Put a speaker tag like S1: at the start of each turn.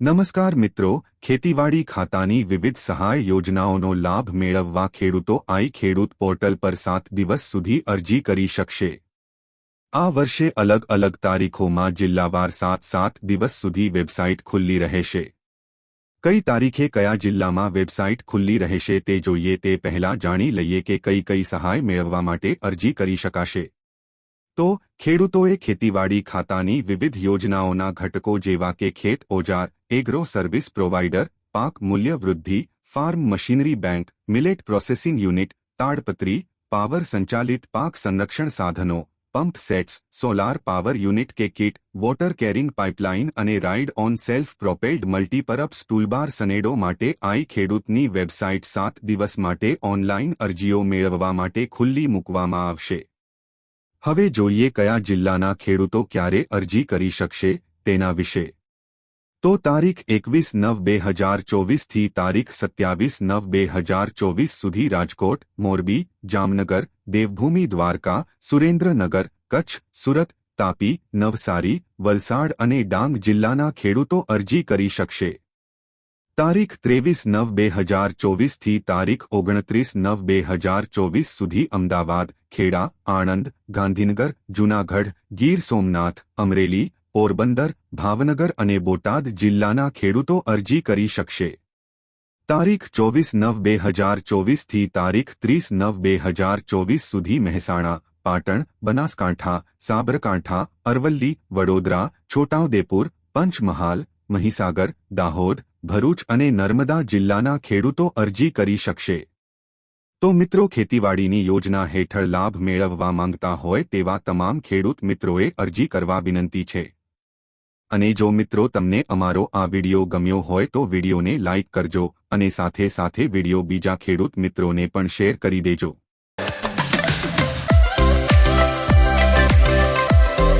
S1: નમસ્કાર મિત્રો, ખેતીવાડી ખાતાની વિવિધ સહાય યોજનાઓનો લાભ મેળવવા ખેડૂતો આઈ ખેડૂત પોર્ટલ પર સાત દિવસ સુધી અરજી કરી શકશે. આ વર્ષે અલગ અલગ તારીખોમાં જિલ્લાવાર સાત સાત દિવસ સુધી વેબસાઇટ ખુલ્લી રહેશે. કઈ તારીખે કયા જિલ્લામાં વેબસાઇટ ખુલ્લી રહેશે તે જોઈએ તે પહેલા જાણી લઈએ કે કઈ કઈ સહાય મેળવવા માટે અરજી કરી શકાશે. તો ખેડૂતોએ ખેતીવાડી ખાતાની વિવિધ યોજનાઓના ઘટકો જેવા કે ખેત ઓજાર, એગ્રો સર્વિસ પ્રોવાઇડર, પાક મૂલ્ય વૃદ્ધિ, farm machinery bank, millet processing unit, તાડપત્રી, power સંચાલિત પાક સંરક્ષણ સાધનો, pump sets, solar power unit કે કિટ, વોટર કેરિંગ પાઇપલાઇન અને ride on self propelled multipurpose toolbar Sanedo માટે આઈ ખેડૂતની વેબસાઇટ સાત દિવસ માટે ઓનલાઇન અરજીઓ મેળવવા માટે ખુલ્લી મૂકવામાં આવશે. હવે જોઈએ કયા જિલ્લાના ખેડૂતો ક્યારે અરજી કરી શકશે તેના વિશે. તો તારીખ એકવીસ નવ બે હજાર ચોવીસથી તારીખ સત્યાવીસ નવ બે હજાર ચોવીસ સુધી રાજકોટ, મોરબી, જામનગર, દેવભૂમિ, દ્વારકા, સુરેન્દ્રનગર, કચ્છ, સુરત, તાપી, નવસારી, વલસાડ અને ડાંગ જિલ્લાના ખેડૂતો અરજી કરી શકશે. તારીખ ત્રેવીસ નવ બે હજાર ચોવીસથી તારીખ ઓગણત્રીસ નવ બે હજાર ચોવીસ સુધી અમદાવાદ, ખેડા, આણંદ, ગાંધીનગર, જૂનાગઢ, ગીર સોમનાથ, અમરેલી, પોરબંદર, ભાવનગર અને બોટાદ જિલ્લાના ખેડૂતો અરજી કરી શકશે. તારીખ ચોવીસ નવ બે હજાર ચોવીસથી તારીખ ત્રીસ નવ બે હજાર ચોવીસ સુધી મહેસાણા, પાટણ, બનાસકાંઠા, સાબરકાંઠા, અરવલ્લી, વડોદરા, છોટાઉદેપુર, પંચમહાલ, મહીસાગર, દાહોદ ભરૂચ અને નર્મદા જિલ્લાના ખેડૂતો અરજી કરી શકશે. તો મિત્રો, ખેતીવાડીની યોજના હેઠળ લાભ મેળવવા માંગતા હોય તેવા તમામ ખેડૂત મિત્રોએ અરજી કરવા વિનંતી છે. અને જો મિત્રો, તમને અમારો આ વિડિયો ગમ્યો હોય તો વિડિયોને લાઇક કરજો અને સાથે સાથે વિડિયો બીજા ખેડૂત મિત્રોને પણ શેર કરી દેજો.